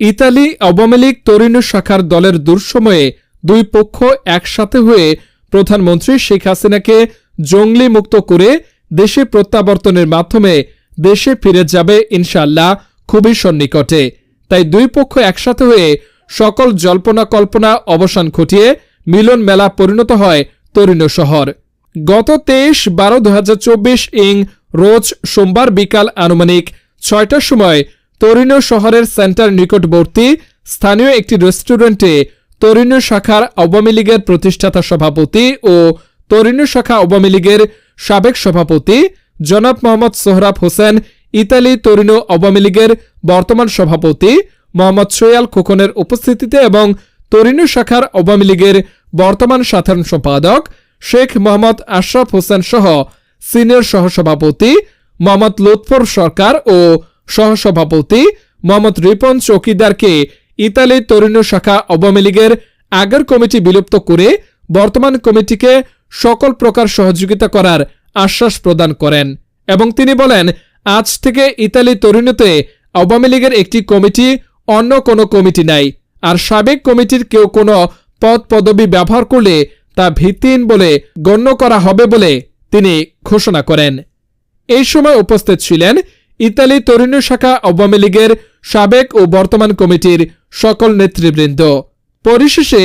Italy Awami League তরুণ শাখার দলের দুঃসময়ে দুই পক্ষ একসাথে হয়ে প্রধানমন্ত্রী শেখ হাসিনাকে জঙ্গলি মুক্ত করে দেশে প্রত্যাবর্তনের মাধ্যমে দেশে ফিরে যাবে ইনশাল্লাহ খুবই সন্নিকটে। তাই দুই পক্ষ একসাথে হয়ে সকল জল্পনা কল্পনা অবসান ঘটিয়ে মিলন মেলা পরিণত হয় তরুণ শহর। গত তেইশ বারো দু ইং রোজ সোমবার বিকাল আনুমানিক ছয়টার সময় তরুণ শহরের সেন্টার নিকটবর্তী স্থানীয় একটি রেস্টুরেন্টে তরুণ শাখার আওয়ামী লীগের প্রতিষ্ঠাতা সভাপতি ও তরুণ শাখা আওয়ামী লীগের সাবেক সভাপতি জনাব মোহাম্মদ সোহরাব হোসেন, ইতালি তরুণ আওয়ামী লীগের বর্তমান সভাপতি মোহাম্মদ সোয়াল খোকনের উপস্থিতিতে এবং তরুণ শাখার আওয়ামী লীগের বর্তমান সাধারণ সম্পাদক শেখ মোহাম্মদ আশরাফ হোসেন সহ সিনিয়র সহসভাপতি মোহাম্মদ লুৎফর সরকার ও সহসভাপতি মোহাম্মদ রিপন চৌকিদারকে ইতালি তরুণ শাখা আওয়ামী লীগের আগের কমিটি বিলুপ্ত করে বর্তমান কমিটিকে সকল প্রকার সহযোগিতা করার আশ্বাস প্রদান করেন এবং তিনি বলেন, আজ থেকে ইতালি তরুণতে আওয়ামী লীগের একটি কমিটি অন্য কোনো কমিটি নাই আর সাবেক কমিটির কেউ কোনো পদ পদবি ব্যবহার করলে তা ভিত্তিহীন বলে গণ্য করা হবে বলে তিনি ঘোষণা করেন। এই সময় উপস্থিত ছিলেন ইতালি তরুণী শাখা আওয়ামী লীগের সাবেক ও বর্তমান কমিটির সকল নেতৃবৃন্দ। পরিশেষে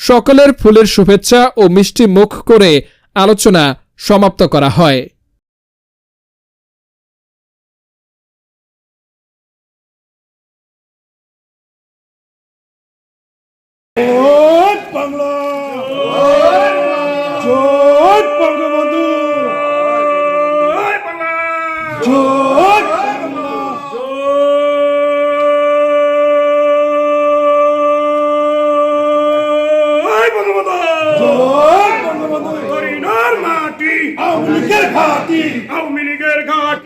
সকলের ফুলের শুভেচ্ছা ও মিষ্টি মুখ করে আলোচনা সমাপ্ত করা হয়। বাংলা! বঙ্গবন্ধু। মাটি। আওয়ামী লীগের ঘাঁটি। আওয়ামী লীগের ঘাট।